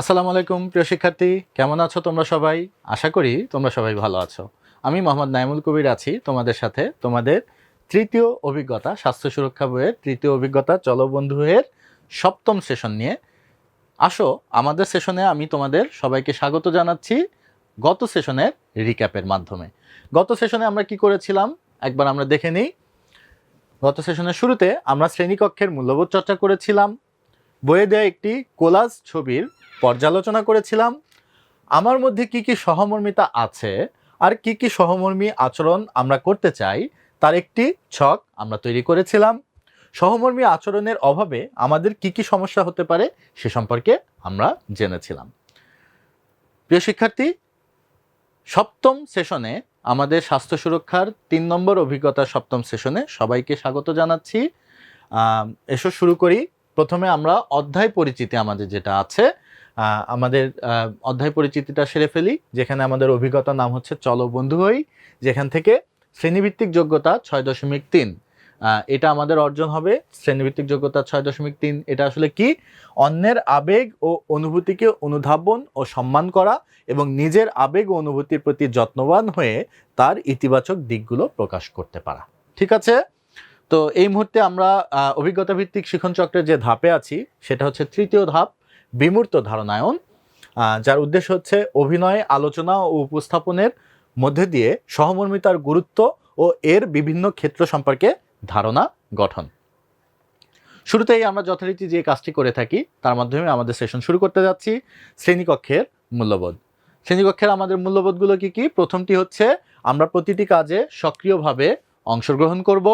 আসসালামু আলাইকুম, প্রিয় শিক্ষার্থী। কেমন আছো তোমরা সবাই? আশা করি তোমরা সবাই ভালো আছো। আমি মোহাম্মদ নাইমুল কবির আছি তোমাদের সাথে। তোমাদের তৃতীয় অভিজ্ঞতা, স্বাস্থ্য সুরক্ষা বইয়ের তৃতীয় অভিজ্ঞতা, চলো বন্ধুয়ের সপ্তম সেশন নিয়ে। আসো, আমাদের সেশনে আমি তোমাদের সবাইকে স্বাগত জানাচ্ছি গত সেশনের রিক্যাপের মাধ্যমে। গত সেশনে আমরা কি করেছিলাম? একবার আমরা দেখে নিই। গত সেশনের শুরুতে আমরা শ্রেণীকক্ষের মূল্যবোধ চর্চা করেছিলাম। বইয়ে দেয়া একটি কোলাজ ছবির পর্যালোচনা করেছিলাম। আমার মধ্যে কি কি সহমর্মিতা আছে আর কি কি সহমর্মী আচরণ আমরা করতে চাই, তার একটি ছক আমরা তৈরি করেছিলাম। সহমর্মী আচরণের অভাবে আমাদের কি কি সমস্যা হতে পারে সে সম্পর্কে আমরা জেনেছিলাম। প্রিয় শিক্ষার্থী, সপ্তম সেশনে আমাদের স্বাস্থ্য সুরক্ষার তিন নম্বর অভিজ্ঞতা সপ্তম সেশনে সবাইকে স্বাগত জানাচ্ছি। এসো শুরু করি। প্রথমে আমরা অধ্যায় পরিচিতি আমাদের যেটা আছে আমাদের অধ্যায় পরিচিতিটা সেরে ফেলি, যেখানে আমাদের অভিজ্ঞতার নাম হচ্ছে চলো বন্ধু হই, যেখান থেকে শ্রেণীভিত্তিক যোগ্যতা ছয় দশমিক তিন। এটা আমাদের অর্জন হবে, শ্রেণীভিত্তিক যোগ্যতা ছয় দশমিক তিন। এটা আসলে কি? অন্যের আবেগ ও অনুভূতিকে অনুধাবন ও সম্মান করা এবং নিজের আবেগ ও অনুভূতির প্রতি যত্নবান হয়ে তার ইতিবাচক দিকগুলো প্রকাশ করতে পারা। ঠিক আছে? তো এই মুহূর্তে আমরা অভিজ্ঞতা ভিত্তিক শিখন চক্রের যে ধাপে আছি, সেটা হচ্ছে তৃতীয় ধাপ। বিমূর্ত ধারণায়ন যার উদ্দেশ্য হচ্ছে অভিনয়, আলোচনা ও উপস্থাপনের মধ্যে দিয়ে সহমর্মিতার গুরুত্ব ও এর বিভিন্ন ক্ষেত্র সম্পর্কে ধারণা গঠন। শুরুতেই আমরা যথারীতি যে কাজটি করে থাকি, তার মাধ্যমে আমাদের সেশন শুরু করতে যাচ্ছি, শ্রেণীকক্ষের মূল্যবোধ। শ্রেণীকক্ষের আমাদের মূল্যবোধগুলো কি কি? প্রথমটি হচ্ছে, আমরা প্রতিটি কাজে সক্রিয়ভাবে অংশগ্রহণ করব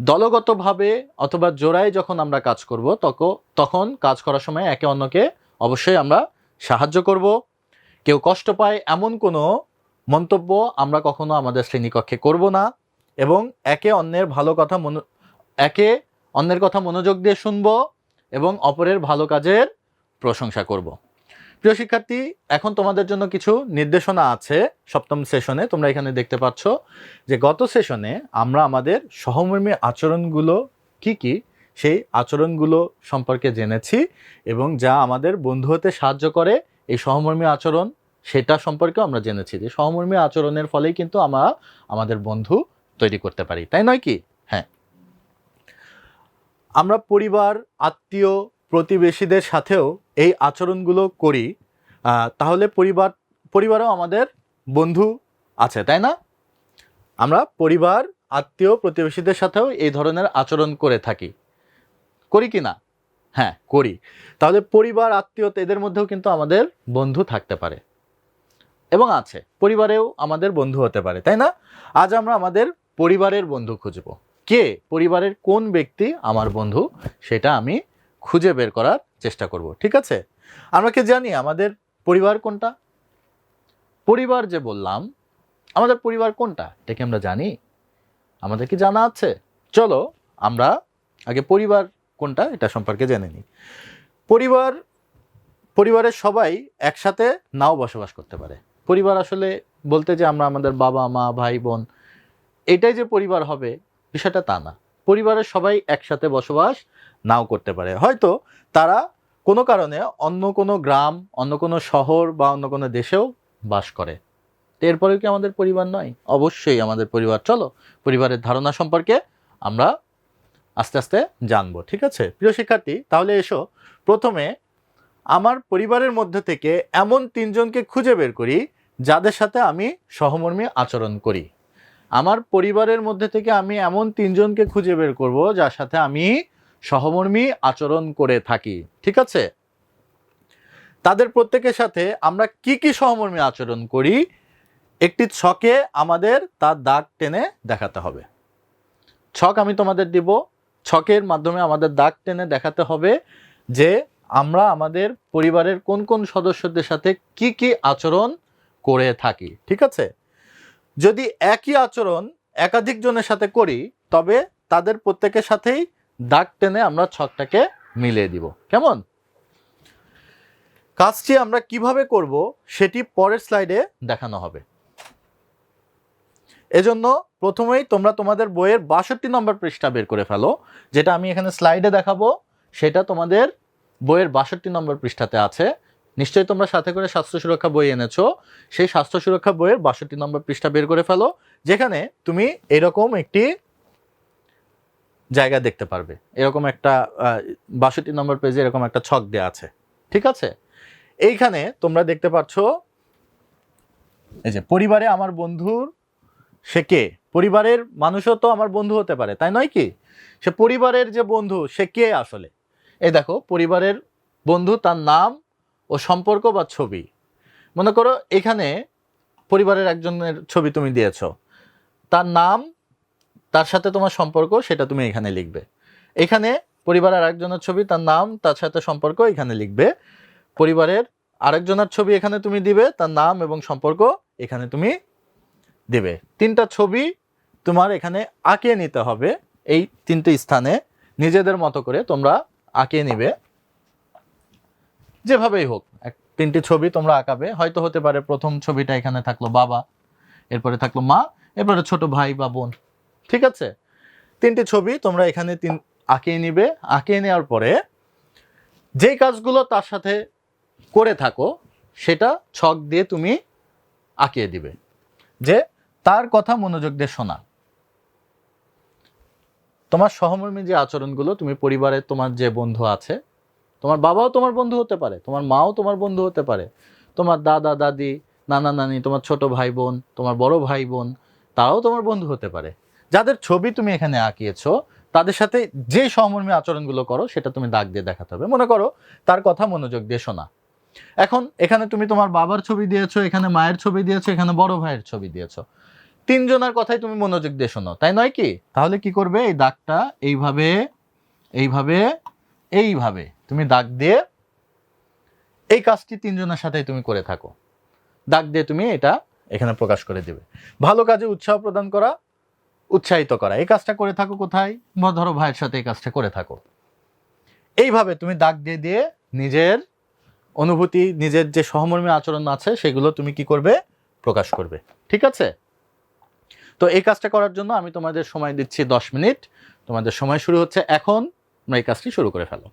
দলগতভাবে অথবা জোড়ায় যখন আমরা কাজ করব তখন তখন কাজ করার সময় একে অন্যকে অবশ্যই আমরা সাহায্য করব। কেউ কষ্ট পায় এমন কোনো মন্তব্য আমরা কখনো আমাদের শ্রেণীকক্ষে করব না এবং একে অন্যের ভালো কথা মনো, একে অন্যের কথা মনোযোগ দিয়ে শুনব এবং অপরের ভালো কাজের প্রশংসা করব। প্রিয় শিক্ষার্থী, এখন তোমাদের জন্য কিছু নির্দেশনা আছে সপ্তম সেশনে। তোমরা এখানে দেখতে পাচ্ছ যে গত সেশনে আমরা আমাদের সহমর্মী আচরণগুলো কি কি, সেই আচরণগুলো সম্পর্কে জেনেছি এবং যা আমাদের বন্ধু হতে সাহায্য করে এই সহমর্মী আচরণ, সেটা সম্পর্কে আমরা জেনেছি যে সহমর্মী আচরণের ফলেই কিন্তু আমরা আমাদের বন্ধু তৈরি করতে পারি। তাই নয় কি? হ্যাঁ। আমরা পরিবার, আত্মীয় প্রতিবেশীদের সাথেও এই আচরণগুলো করি। তাহলে পরিবার, পরিবারও আমাদের বন্ধু আছে, তাই না? আমরা পরিবার, আত্মীয়, প্রতিবেশীদের সাথেও এই ধরনের আচরণ করে থাকি। করি কি না? হ্যাঁ করি। তাহলে পরিবার, আত্মীয় এদের মধ্যেও কিন্তু আমাদের বন্ধু থাকতে পারে। এবং আছে, পরিবারেও আমাদের বন্ধু হতে পারে, তাই না? আজ আমরা আমাদের পরিবারের বন্ধু খুঁজব। কে? পরিবারের কোন ব্যক্তি আমার বন্ধু? সেটা আমি খুঁজে বের করার চেষ্টা করব, ঠিক আছে? আমরা কি জানি আমাদের পরিবার কোনটা? পরিবার যে বললাম, আমাদের পরিবার কোনটা? এটা কি আমরা জানি? আমাদের কি জানা আছে? চলো আমরা আগে পরিবার কোনটা, এটা সম্পর্কে জেনে নিই। পরিবার পরিবারের সবাই একসাথে নাও বসবাস করতে পারে। পরিবার আসলে বলতে যে আমরা আমাদের বাবা, মা, ভাই, বোন, এটাই যে পরিবার হবে, বিষয়টা তা না। পরিবারের সবাই একসাথে বসবাস নাও করতে পারে। হয়তো তারা কোনো কারণে অন্য কোনো গ্রাম, অন্য কোনো শহর বা অন্য কোনো দেশেও বাস করে। এরপরেও কি আমাদের পরিবার নয়? অবশ্যই আমাদের পরিবার। চলো, পরিবারের ধারণা সম্পর্কে আমরা আস্তে আস্তে জানব, ঠিক আছে? প্রিয় শিক্ষার্থী, তাহলে এসো। প্রথমে আমার পরিবারের মধ্যে থেকে এমন তিনজনকে খুঁজে বের করি যাদের সাথে আমি সহমর্মী আচরণ করি। আমার পরিবারের মধ্যে থেকে আমি এমন তিনজনকে খুঁজে বের করব যার সাথে আমি সহমর্মী আচরণ করে থাকি, ঠিক আছে? তাদের প্রত্যেকের সাথে আমরা কি কি সহমর্মী আচরণ করি, একটি ছকে আমাদের তার দাগ টেনে দেখাতে হবে। ছক আমি তোমাদের দিব, ছকের মাধ্যমে আমাদের দাগ টেনে দেখাতে হবে যে আমরা আমাদের পরিবারের কোন কোন সদস্যদের সাথে কি কি আচরণ করে থাকি, ঠিক আছে? যদি একই আচরণ একাধিক জনের সাথে করি, তবে তাদের প্রত্যেকের সাথেই দাগ টেনে আমরা ছকটাকে মিলিয়ে দিব। কেমন? কাজটি আমরা কীভাবে করব সেটি পরের স্লাইডে দেখানো হবে। এজন্য প্রথমেই তোমরা তোমাদের বইয়ের বাষট্টি নম্বর পৃষ্ঠা বের করে ফেলো, যেটা আমি এখানে স্লাইডে দেখাবো। সেটা তোমাদের বইয়ের বাষট্টি নম্বর পৃষ্ঠাতে আছে। নিশ্চয়ই তোমরা সাথে করে স্বাস্থ্য সুরক্ষা বই এনেছো। সেই স্বাস্থ্য সুরক্ষা বইয়ের বাষট্টি নম্বর পৃষ্ঠা বের করে ফেলো, যেখানে তুমি এরকম একটি জায়গা দেখতে পারবে। এরকম একটা বাষট্টি নম্বর পেজে এরকম একটা ছক দেওয়া আছে। ঠিক আছে? এইখানে তোমরা দেখতে পাচ্ছ এই যে পরিবারে আমার বন্ধুর সে কে? পরিবারের মানুষও তো আমার বন্ধু হতে পারে, তাই নয় কি? সে পরিবারের যে বন্ধু, সে কে আসলে? এই দেখো, পরিবারের বন্ধু তার নাম ও সম্পর্ক বা ছবি। মনে করো এখানে পরিবারের একজনের ছবি তুমি দিয়েছ। তার নাম তার সাথে তোমার সম্পর্ক, সেটা তুমি এখানে লিখবে। এখানে পরিবারের আরেকজনের ছবি, তার নাম, তার সাথে সম্পর্ক এখানে লিখবে। পরিবারের আরেকজনের ছবি এখানে তুমি দিবে, তার নাম এবং সম্পর্ক এখানে তুমি দেবে। তিনটা ছবি তোমার এখানে আঁকিয়ে নিতে হবে। এই তিনটে স্থানে নিজেদের মতো করে তোমরা আঁকিয়ে নিবে। যেভাবেই হোক, এক তিনটি ছবি তোমরা আঁকাবে। হয়তো হতে পারে প্রথম ছবিটা এখানে থাকল বাবা, এরপরে থাকল মা, এরপরে ছোট ভাই বা বোন। ঠিক আছে? তিনটি ছবি তোমরা এখানে তিন আঁকিয়ে নিবে। আঁকিয়ে নেওয়ার পরে যে কাজগুলো তার সাথে করে থাকো, সেটা ছক দিয়ে তুমি আঁকিয়ে দিবে। যে তার কথা মনোযোগ দিয়ে শোনা। তোমার সহমর্মী যে আচরণগুলো, তুমি পরিবারে তোমার যে বন্ধু আছে, তোমার বাবাও তোমার বন্ধু হতে পারে, তোমার মাও তোমার বন্ধু হতে পারে, তোমার দাদা, দাদি, নানা, নানি, তোমার ছোট ভাই বোন, তোমার বড় ভাই বোন, তারাও তোমার বন্ধু হতে পারে। যাদের ছবি তুমি এখানে আঁকিয়েছো, তাদের সাথে যে সহমর্মী আচরণগুলো করো, সেটা তুমি দাগ দিয়ে দেখাতে হবে। মনে করো তার কথা মনোযোগ দিয়ে শোনা। এখন এখানে তুমি তোমার বাবার ছবি দিয়েছ, এখানে মায়ের ছবি দিয়েছ, এখানে বড় ভাইয়ের ছবি দিয়েছ। তিনজনের কথাই তুমি মনোযোগ দিয়ে শোনো, তাই নয় কি? তাহলে কি করবে? এই দাগটা এইভাবে এইভাবে এইভাবে তুমি দাগ দিয়ে এই কাজটি তিনজনের সাথেই তুমি করে থাকো। দাগ দিয়ে তুমি এটা এখানে প্রকাশ করে দিবে। ভালো কাজে উৎসাহ প্রদান করা উৎসাহিত করা। এই কাজটা করে থাকো কোথায়? ধরো ভাইয়ের সাথে এই কাজটা করে থাকো। এইভাবে তুমি দাগ দিয়ে দিয়ে নিজের অনুভূতি, নিজের যে সহমর্মী আচরণ আছে, সেগুলো তুমি কি করবে? প্রকাশ করবে। ঠিক আছে? তো এই কাজটা করার জন্য আমি তোমাদের সময় দিচ্ছি দশ মিনিট। তোমাদের সময় শুরু হচ্ছে এখন। তোমরা এই কাজটি শুরু করে ফেলো।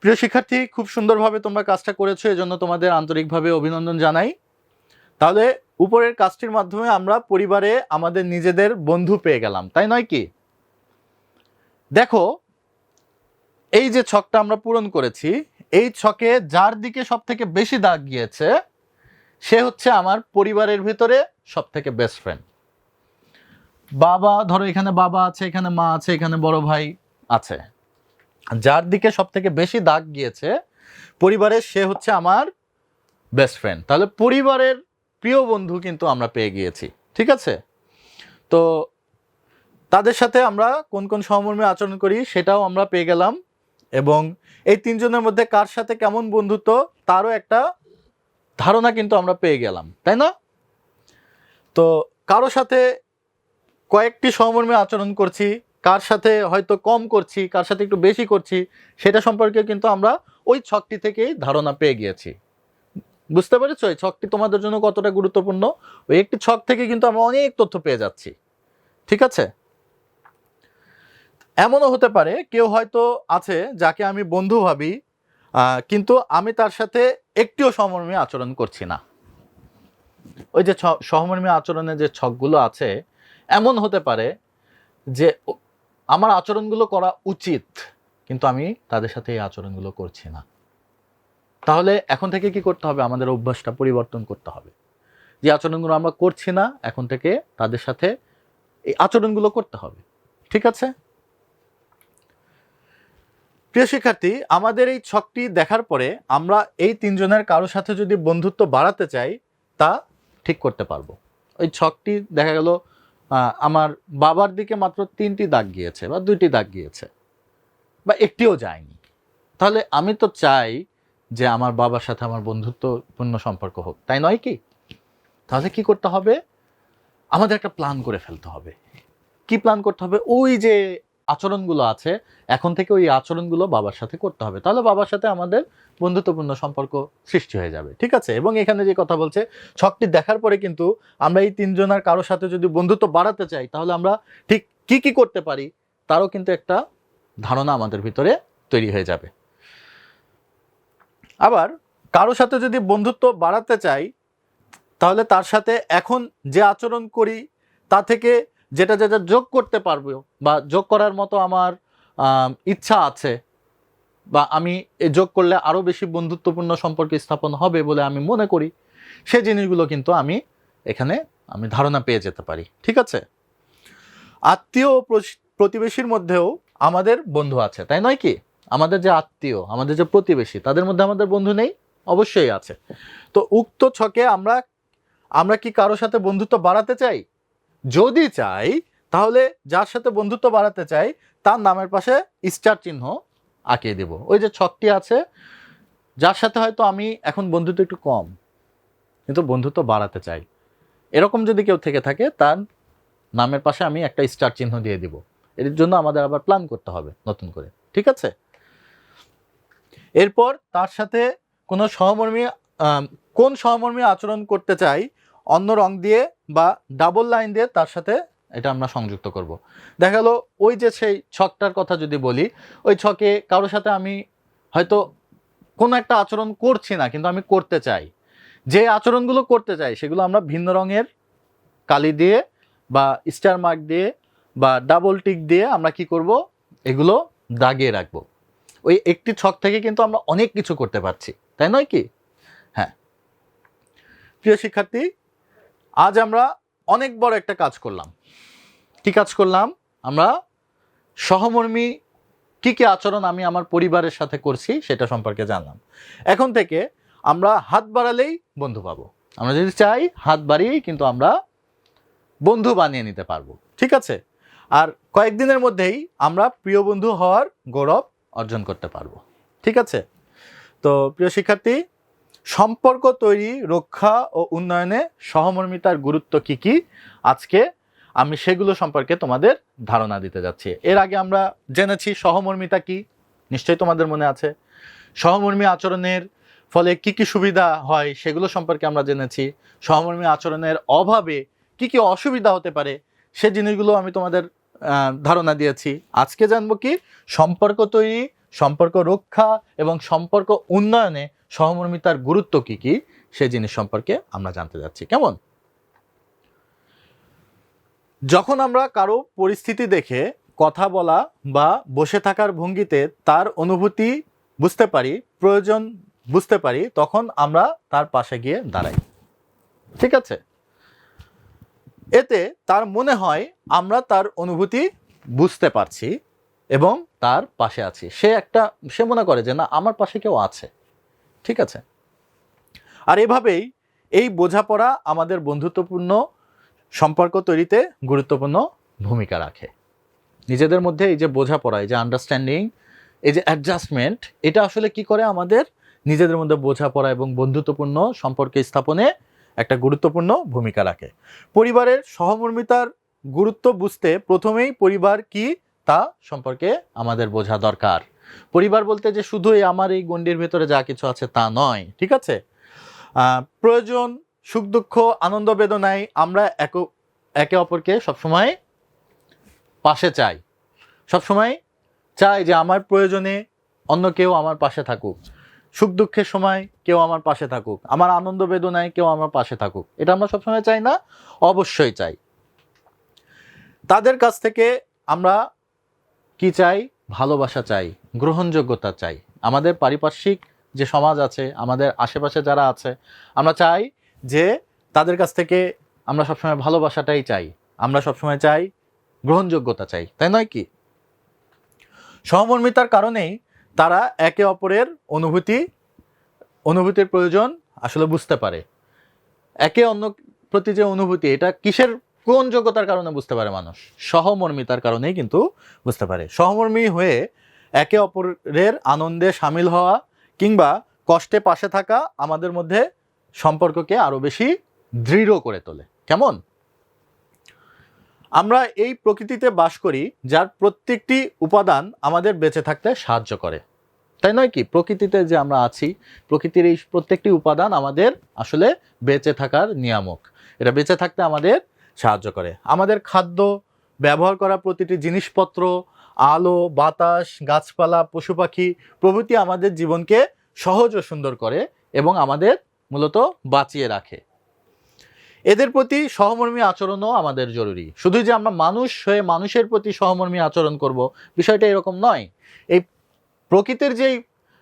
প্রিয় শিক্ষার্থী, খুব সুন্দরভাবে তোমরা কাজটা করেছ। এজন্য তোমাদের আন্তরিকভাবে অভিনন্দন জানাই। তাহলে উপরের কাজটির মাধ্যমে আমরা পরিবারে আমাদের নিজেদের বন্ধু পেয়ে গেলাম, তাই নয় কি? দেখো, এই যে ছকটা আমরা পূরণ করেছি, এই ছকে যার দিকে সব থেকে বেশি দাগ গিয়েছে, সে হচ্ছে আমার পরিবারের ভিতরে সব থেকে বেস্ট ফ্রেন্ড বাবা, ধরো এখানে বাবা আছে, এখানে মা আছে, এখানে বড় ভাই আছে। যার দিকে সব থেকে বেশি দাগ গিয়েছে পরিবারের সে হচ্ছে আমার বেস্ট ফ্রেন্ড তাহলে পরিবারের প্রিয় বন্ধু কিন্তু আমরা পেয়ে গিয়েছি, ঠিক আছে? তো তাদের সাথে আমরা কোন কোন সহমর্মী আচরণ করি সেটাও আমরা পেয়ে গেলাম এবং এই তিনজনের মধ্যে কার সাথে কেমন বন্ধুত্ব তারও একটা ধারণা কিন্তু আমরা পেয়ে গেলাম, তাই না? তো কারও সাথে কয়েকটি সহমর্মী আচরণ করছি, কার সাথে হয়তো কম করছি, কার সাথে একটু বেশি করছি, সেটা সম্পর্কে কিন্তু আমরা ওই ছকটি থেকেই ধারণা পেয়ে গিয়েছি। বুঝতে পেরেছ? এই ছকটি তোমাদের জন্য কতটা গুরুত্বপূর্ণ? ওই একটি ছক থেকে কিন্তু আমরা অনেক তথ্য পেয়ে যাচ্ছি। ঠিক আছে? এমনও হতে পারে, কেউ হয়তো আছে যাকে আমি বন্ধু ভাবি কিন্তু আমি তার সাথে একটিও সমর্মী আচরণ করছি না। ওই যে সহমর্মী আচরণের যে ছকগুলো আছে, এমন হতে পারে যে আমার আচরণগুলো করা উচিত, কিন্তু আমি তাদের সাথে এই আচরণগুলো করছি না। তাহলে এখন থেকে কি করতে হবে? আমাদের অভ্যাসটা পরিবর্তন করতে হবে। যে আচরণগুলো আমরা করছি না, এখন থেকে তাদের সাথে এই আচরণগুলো করতে হবে। ঠিক আছে? প্রিয় শিক্ষার্থী, আমাদের এই ছকটি দেখার পরে আমরা এই তিনজনের কারোর সাথে যদি বন্ধুত্ব বাড়াতে চাই, তা ঠিক করতে পারব। ওই ছকটি দেখা গেল আমার বাবার দিকে মাত্র তিনটি দাগ গিয়েছে বা দুইটি দাগ গিয়েছে বা একটিও যায়নি। তাহলে আমি তো চাই যে আমার বাবার সাথে আমার বন্ধুত্বপূর্ণ সম্পর্ক হোক। তাই নয় কি? তাহলে কি করতে হবে? আমাদের একটা প্ল্যান করে ফেলতে হবে। কি প্ল্যান করতে হবে? ওই যে আচরণগুলো আছে, এখন থেকে ওই আচরণগুলো বাবার সাথে করতে হবে। তাহলে বাবার সাথে আমাদের বন্ধুত্বপূর্ণ সম্পর্ক সৃষ্টি হয়ে যাবে। ঠিক আছে? এবং এখানে যে কথা বলছে, ছকটি দেখার পরে কিন্তু আমরা এই তিনজনের কারোর সাথে যদি বন্ধুত্ব বাড়াতে চাই, তাহলে আমরা ঠিক কি কি করতে পারি, তারও কিন্তু একটা ধারণা আমাদের ভিতরে তৈরি হয়ে যাবে। আবার কারও সাথে যদি বন্ধুত্ব বাড়াতে চাই, তাহলে তার সাথে এখন যে আচরণ করি, তা থেকে যেটা যেটা যোগ করতে পারব বা যোগ করার মতো আমার ইচ্ছা আছে বা আমি যোগ করলে আরও বেশি বন্ধুত্বপূর্ণ সম্পর্ক স্থাপন হবে বলে আমি মনে করি, সে জিনিসগুলো কিন্তু আমি এখানে আমি ধারণা পেয়ে যেতে পারি। ঠিক আছে? আত্মীয় প্রতিবেশীর মধ্যেও আমাদের বন্ধু আছে, তাই নয় কি? আমাদের যে আত্মীয়, আমাদের যে প্রতিবেশী, তাদের মধ্যে আমাদের বন্ধু নেই, অবশ্যই আছে। তো উক্ত ছকে আমরা আমরা কি কারও সাথে বন্ধুত্ব বাড়াতে চাই? যদি চাই, তাহলে যার সাথে বন্ধুত্ব বাড়াতে চাই, তার নামের পাশে স্টার চিহ্ন আঁকিয়ে দেব। ওই যে ছকটি আছে, যার সাথে হয়তো আমি এখন বন্ধুত্ব একটু কম, কিন্তু বন্ধুত্ব বাড়াতে চাই। এরকম যদি কেউ থেকে থাকে, তার নামের পাশে আমি একটা স্টার চিহ্ন দিয়ে দিব। এর জন্য আমাদের আবার প্ল্যান করতে হবে নতুন করে। ঠিক আছে? এরপর তার সাথে কোনো সহমর্মী কোন সহমর্মী আচরণ করতে চাই, অন্য রং দিয়ে বা ডাবল লাইন দিয়ে তার সাথে এটা আমরা সংযুক্ত করব। দেখা গেলো ওই যে সেই ছকটার কথা যদি বলি, ওই ছকে কারোর সাথে আমি হয়তো কোনো একটা আচরণ করছি না, কিন্তু আমি করতে চাই। যে আচরণগুলো করতে চাই, সেগুলো আমরা ভিন্ন রঙের কালি দিয়ে বা স্টার মার্ক দিয়ে বা ডাবল টিক দিয়ে আমরা কি করব? এগুলো দাগিয়ে রাখব। ওই একটি ছক থেকে কিন্তু আমরা অনেক কিছু করতে পারছি, তাই নয় কি? হ্যাঁ। প্রিয় শিক্ষার্থী, আজ আমরা অনেক বড় একটা কাজ করলাম। কি কাজ করলাম? আমরা সহমর্মী কি কি আচরণ আমি আমার পরিবারের সাথে করছি সেটা সম্পর্কে জানলাম। এখন থেকে আমরা হাত বাড়ালেই বন্ধু পাবো। আমরা যদি চাই হাত বাড়িয়েই কিন্তু আমরা বন্ধু বানিয়ে নিতে পারব। ঠিক আছে? আর কয়েকদিনের মধ্যেই আমরা প্রিয় বন্ধু হওয়ার গৌরব অর্জন করতে পারব। ঠিক আছে? তো প্রিয় শিক্ষার্থী, সম্পর্ক তৈরি, রক্ষা ও উন্নয়নে সহমর্মিতার গুরুত্ব কি কি? আজকে আমি সেগুলো সম্পর্কে তোমাদের ধারণা দিতে যাচ্ছি। এর আগে আমরা জেনেছি সহমর্মিতা কি। নিশ্চয়ই তোমাদের মনে আছে। সহমর্মী আচরণের ফলে কি কি সুবিধা হয় সেগুলো সম্পর্কে আমরা জেনেছি। সহমর্মী আচরণের অভাবে কি কি অসুবিধা হতে পারে সে জিনিসগুলো আমি তোমাদের ধারণা দিয়েছি। আজকে জানব কি সম্পর্ক তৈরি, সম্পর্ক রক্ষা এবং সম্পর্ক উন্নয়নে সহমর্মিতার গুরুত্ব কি কি, সে জিনিস সম্পর্কে আমরা জানতে যাচ্ছি। কেমন? যখন আমরা কারও পরিস্থিতি দেখে কথা বলা বা বসে থাকার ভঙ্গিতে তার অনুভূতি বুঝতে পারি, প্রয়োজন বুঝতে পারি, তখন আমরা তার পাশে গিয়ে দাঁড়াই। ঠিক আছে? এতে তার মনে হয় আমরা তার অনুভূতি বুঝতে পারছি এবং তার পাশে আছি। সে একটা, সে মনে করে যে, না, আমার পাশে কেউ আছে। ঠিক আছে? আর এভাবেই এই বোঝাপড়া আমাদের বন্ধুত্বপূর্ণ সম্পর্ক তৈরিতে গুরুত্বপূর্ণ ভূমিকা রাখে। নিজেদের মধ্যে এই যে বোঝাপড়া, এই যে আন্ডারস্ট্যান্ডিং এই যে অ্যাডজাস্টমেন্ট এটা আসলে কি করে আমাদের নিজেদের মধ্যে বোঝাপড়া এবং বন্ধুত্বপূর্ণ সম্পর্ক স্থাপনে একটা গুরুত্বপূর্ণ ভূমিকা রাখে। পরিবারের সহমর্মিতার গুরুত্ব বুঝতে প্রথমেই পরিবার কি তা সম্পর্কে আমাদের বোঝা দরকার। পরিবার বলতে যে শুধুই আমার এই গণ্ডির ভেতরে যা কিছু আছে তা নয়, ঠিক আছে? প্রয়োজন, সুখ দুঃখ, আনন্দ বেদনায় আমরা এক, একে অপরকে সবসময় পাশে চাই। সবসময় চাই যে আমার প্রয়োজনে অন্য কেউ আমার পাশে থাকুক। সুখ দুঃখের সময় কেউ আমার পাশে থাকুক, আমার আনন্দ বেদনায় কেউ আমার পাশে থাকুক। এটা আমরা সবসময় চাই না, অবশ্যই চাই। তাদের কাছ থেকে আমরা কি চাই? ভালোবাসা চাই, গ্রহণযোগ্যতা চাই। আমাদের পারিপার্শ্বিক যে সমাজ আছে, আমাদের আশেপাশে যারা আছে, আমরা চাই যে তাদের কাছ থেকে আমরা সবসময় ভালোবাসাটাই চাই। আমরা সবসময় চাই গ্রহণযোগ্যতা চাই, তাই নয় কি? সহমর্মিতার কারণেই তারা একে অপরের অনুভূতি, অনুভূতির প্রয়োজন আসলে বুঝতে পারে। একে অন্য প্রতি যে অনুভূতি, এটা কিসের কোন যোগ্যতার কারণে বুঝতে পারে মানুষ? সহমর্মিতার কারণেই কিন্তু বুঝতে পারে। সহমর্মী হয়ে একে অপরের আনন্দে সামিল হওয়া কিংবা কষ্টে পাশে থাকা আমাদের মধ্যে সম্পর্ককে আরও বেশি দৃঢ় করে তোলে। কেমন? আমরা এই প্রকৃতিতে বাস করি, যার প্রত্যেকটি উপাদান আমাদের বেঁচে থাকতে সাহায্য করে। তাই নয় কি? প্রকৃতিতে যে আমরা আছি, প্রকৃতির এই প্রত্যেকটি উপাদান আমাদের আসলে বেঁচে থাকার নিয়ামক। এটা বেঁচে থাকতে আমাদের সাহায্য করে। আমাদের খাদ্য ব্যবহার করা প্রতিটি জিনিসপত্র, আলো, বাতাস, গাছপালা, পশু পাখি, প্রভৃতি আমাদের জীবনকে সহজ ও সুন্দর করে এবং আমাদের মূলত বাঁচিয়ে রাখে। এদের প্রতি সহমর্মী আচরণও আমাদের জরুরি। শুধু যে আমরা মানুষ হয়ে মানুষের প্রতি সহমর্মী আচরণ করব, বিষয়টা এরকম নয়। এই প্রকৃতির যেই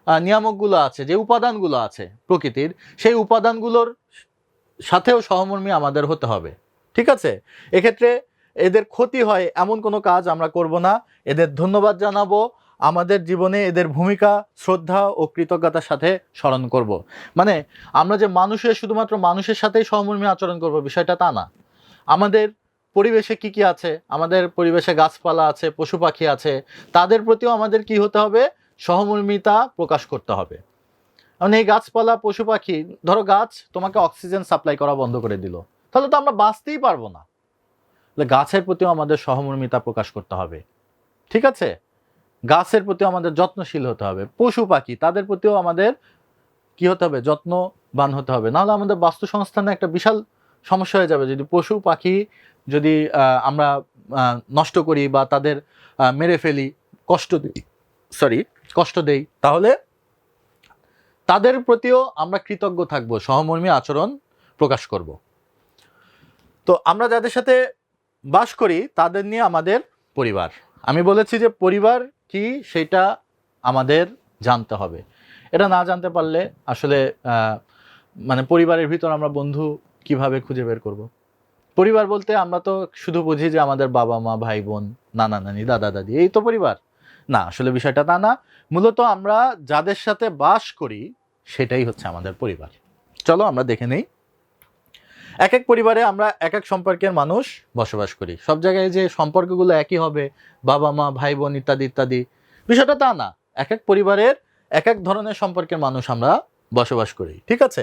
নিয়ামকগুলো আছে, যে উপাদানগুলো আছে প্রকৃতির, সেই উপাদানগুলোর সাথেও সহমর্মী আমাদের হতে হবে। ঠিক আছে? এক্ষেত্রে এদের ক্ষতি হয় এমন কোনো কাজ আমরা করব না। এদের ধন্যবাদ জানাব। আমাদের জীবনে এদের ভূমিকা, শ্রদ্ধা ও কৃতজ্ঞতার সাথে স্মরণ করব। মানে আমরা যে মানুষের, শুধুমাত্র মানুষের সাথেই সহমর্মী আচরণ করব বিষয়টা তা না। আমাদের পরিবেশে কি কি আছে? আমাদের পরিবেশে গাছপালা আছে, পশু পাখি আছে, তাদের প্রতিও আমাদের কি হতে হবে? সহমর্মিতা প্রকাশ করতে হবে। কারণ এই গাছপালা, পশু পাখি, ধরো গাছ তোমাকে অক্সিজেন সাপ্লাই করা বন্ধ করে দিল। তাহলে তো আমরা বাঁচতেই পারব না। গাছের প্রতিও আমাদের সহমর্মিতা প্রকাশ করতে হবে। ঠিক আছে? গাছের প্রতিও আমাদের যত্নশীল হতে হবে, পশু পাখি, তাদের প্রতিও আমাদের কি হতে হবে? যত্নবান হতে হবে। নাহলে আমাদের বাস্তুসংস্থানে একটা বিশাল সমস্যা হয়ে যাবে। যদি পশু পাখি যদি আমরা নষ্ট করি বা তাদের মেরে ফেলি, কষ্ট দিই সরি কষ্ট দেই, তাহলে তাদের প্রতিও আমরা কৃতজ্ঞ থাকব, সহমর্মী আচরণ প্রকাশ করব। তো আমরা যাদের সাথে বাস করি, তাদের নিয়ে আমাদের পরিবার। আমি বলেছি যে পরিবার কি সেটা আমাদের জানতে হবে। এটা না জানতে পারলে আসলে মানে পরিবারের ভিতর আমরা বন্ধু কীভাবে খুঁজে বের করব? পরিবার বলতে আমরা তো শুধু বুঝি যে আমাদের বাবা মা, ভাই বোন, নানা নানি, দাদা দাদি, এই তো পরিবার। না, আসলে বিষয়টা তা না। মূলত আমরা যাদের সাথে বাস করি, সেটাই হচ্ছে আমাদের পরিবার। চলো আমরা দেখে নেই। এক এক পরিবারে আমরা এক এক সম্পর্কের মানুষ বসবাস করি। সব জায়গায় যে সম্পর্কগুলো একই হবে, বাবা মা, ভাই বোন ইত্যাদি ইত্যাদি, বিষয়টা তা না। এক এক পরিবারের এক এক ধরনের সম্পর্কের মানুষ আমরা বসবাস করি, ঠিক আছে?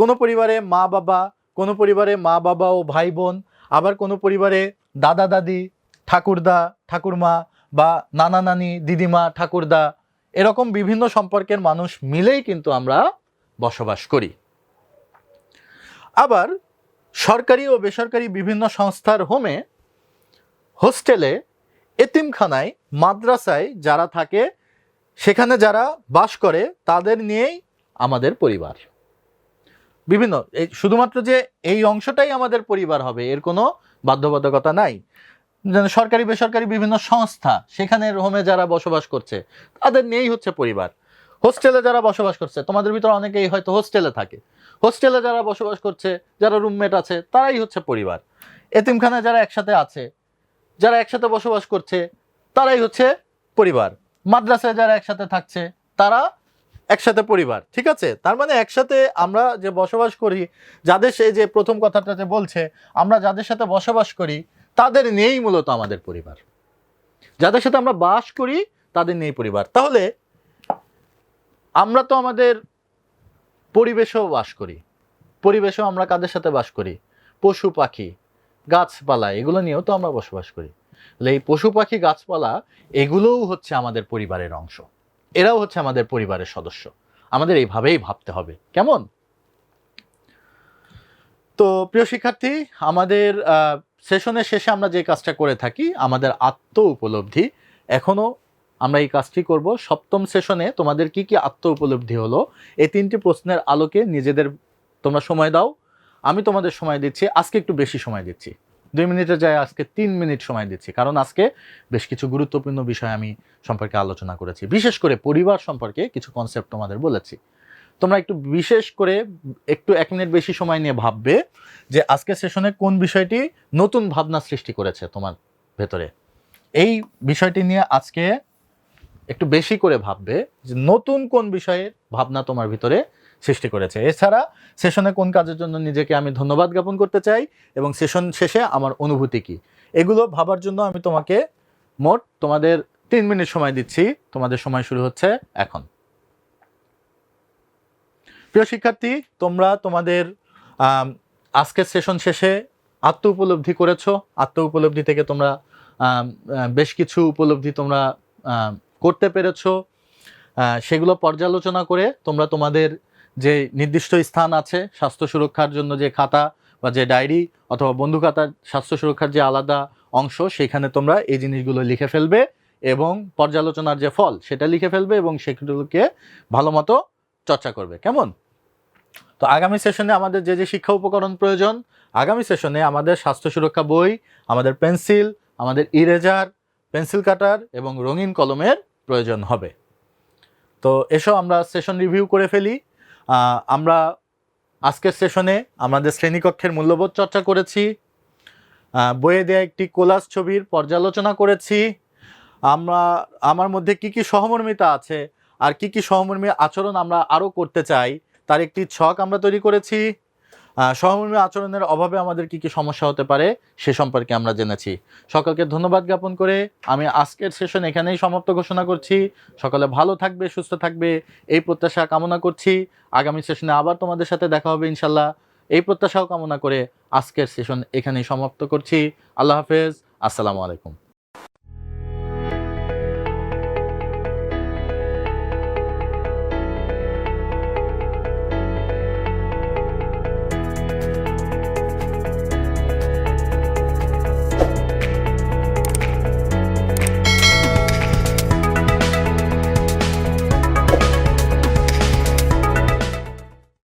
কোনো পরিবারে মা বাবা, কোনো পরিবারে মা বাবা ও ভাই বোন, আবার কোনো পরিবারে দাদা, দাদি, ঠাকুরদা, ঠাকুরমা বা নানা, নানি, দিদিমা, ঠাকুরদা, এরকম বিভিন্ন সম্পর্কের মানুষ মিলেই কিন্তু আমরা বসবাস করি। আবার সরকারি ও বেসরকারি বিভিন্ন সংস্থার হোমে হোস্টেলে এতিমখানায়, মাদ্রাসায় যারা থাকে, সেখানে যারা বাস করে, তাদের নিয়েই আমাদের পরিবার। বিভিন্ন, এই শুধুমাত্র যে এই অংশটাই আমাদের পরিবার হবে, এর কোনো বাধ্যবাধকতা নাই। যেন সরকারি, বেসরকারি বিভিন্ন সংস্থা, সেখানে হোমে যারা বসবাস করছে, তাদের নিয়েই হচ্ছে পরিবার। হোস্টেলে যারা বসবাস করছে, তোমাদের ভিতরে অনেকেই হয়তো হোস্টেলে থাকে। হোস্টেলে যারা বসবাস করছে, যারা রুমমেট আছে, তারাই হচ্ছে পরিবার। এতিমখানায় যারা একসাথে আছে, যারা একসাথে বসবাস করছে, তারাই হচ্ছে পরিবার। মাদ্রাসায় যারা একসাথে থাকছে, তারা একসাথে পরিবার, ঠিক আছে? তার মানে একসাথে আমরা যে বসবাস করি, যাদের সেই যে প্রথম কথাটা যে বলছে, আমরা যাদের সাথে বসবাস করি, তাদের নিয়েই মূলত আমাদের পরিবার। যাদের সাথে আমরা বাস করি, তাদের নিয়েই পরিবার। তাহলে আমরা তো আমাদের পরিবেশেও বাস করি। পরিবেশেও আমরা কাদের সাথে বাস করি? পশু, পাখি, গাছপালা, এগুলো নিয়েও তো আমরা বসবাস করি। এই পশু, পাখি, গাছপালা, এগুলোও হচ্ছে আমাদের পরিবারের অংশ। এরাও হচ্ছে আমাদের পরিবারের সদস্য। আমাদের এইভাবেই ভাবতে হবে। কেমন? তো প্রিয় শিক্ষার্থী, আমাদের সেশনের শেষে আমরা যে কাজটা করে থাকি, আমাদের আত্ম উপলব্ধি এখনও আমরা এই কাজটি করব। সপ্তম সেশনে তোমাদের কি কি আত্ম উপলব্ধি হলো? এই তিনটি প্রশ্নের আলোকে নিজেদের তোমরা সময় দাও। আমি তোমাদের সময় দিচ্ছি। আজকে একটু বেশি সময় দিচ্ছি। দুই মিনিটের যায় আজকে তিন মিনিট সময় দিচ্ছি। কারণ আজকে বেশ কিছু গুরুত্বপূর্ণ বিষয় আমি সম্পর্কে আলোচনা করেছি। বিশেষ করে পরিবার সম্পর্কে কিছু কনসেপ্ট তোমাদের বলেছি। তোমরা একটু বিশেষ করে একটু এক মিনিট বেশি সময় নিয়ে ভাববে যে আজকে সেশনে কোন বিষয়টি নতুন ভাবনা সৃষ্টি করেছে তোমার ভেতরে। এই বিষয়টি নিয়ে আজকে একটু বেশি করে ভাববে যে নতুন কোন বিষয়ের ভাবনা তোমার ভিতরে সৃষ্টি করেছে। এছাড়া সেশনে কোন কাজের জন্য নিজেকে আমি ধন্যবাদ জ্ঞাপন করতে চাই এবং সেশন শেষে আমার অনুভূতি কি? এগুলো ভাবার জন্য আমি তোমাকে মোট তোমাদের তিন মিনিট সময় দিচ্ছি। তোমাদের সময় শুরু হচ্ছে এখন। প্রিয় শিক্ষার্থী, তোমরা তোমাদের আজকের সেশন শেষে আত্ম উপলব্ধি করেছ। আত্ম উপলব্ধি থেকে তোমরা বেশ কিছু উপলব্ধি তোমরা করতে পেরেছ সেগুলো পর্যালোচনা করে তোমরা তোমাদের যে নির্দিষ্ট স্থান আছে স্বাস্থ্য সুরক্ষার জন্য যে খাতা বা যে ডায়েরি অথবা বন্ধু খাতার স্বাস্থ্য সুরক্ষার যে আলাদা অংশ, সেখানে তোমরা এই জিনিসগুলো লিখে ফেলবে এবং পর্যালোচনার যে ফল, সেটা লিখে ফেলবে এবং সেগুলোকে ভালো মতো চর্চা করবে। কেমন? তো আগামী সেশনে আমাদের যে যে শিক্ষা উপকরণ প্রয়োজন, আগামী সেশনে আমাদের স্বাস্থ্য সুরক্ষা বই, আমাদের পেন্সিল, আমাদের ইরেজার পেন্সিল কাটার এবং রঙিন কলমের প্রয়োজন হবে। তো এসো আমরা সেশন রিভিউ করে ফেলি। আমরা আজকের সেশনে আমাদের শ্রেণীকক্ষের মূল্যবোধ চর্চা করেছি। বইয়ে দেয়া একটি কোলাস ছবির পর্যালোচনা করেছি। আমরা, আমার মধ্যে কি কি সহমর্মিতা আছে আর কি কি সহমর্মী আচরণ আমরা আরও করতে চাই, তার একটি ছক আমরা তৈরি করেছি। সহমর্মী আচরণের অভাবে আমাদের কি কি সমস্যা হতে পারে সে সম্পর্কে আমরা জেনেছি। সকলকে ধন্যবাদ জ্ঞাপন করে আমি আজকের সেশন এখানেই সমাপ্ত ঘোষণা করছি। সকলে ভালো থাকবে, সুস্থ থাকবে, এই প্রত্যাশা কামনা করছি। আগামী সেশনে আবার তোমাদের সাথে দেখা হবে ইনশাল্লাহ এই প্রত্যাশাও কামনা করে আজকের সেশন এখানেই সমাপ্ত করছি। আল্লাহ হাফেজ। আসসালামু আলাইকুম।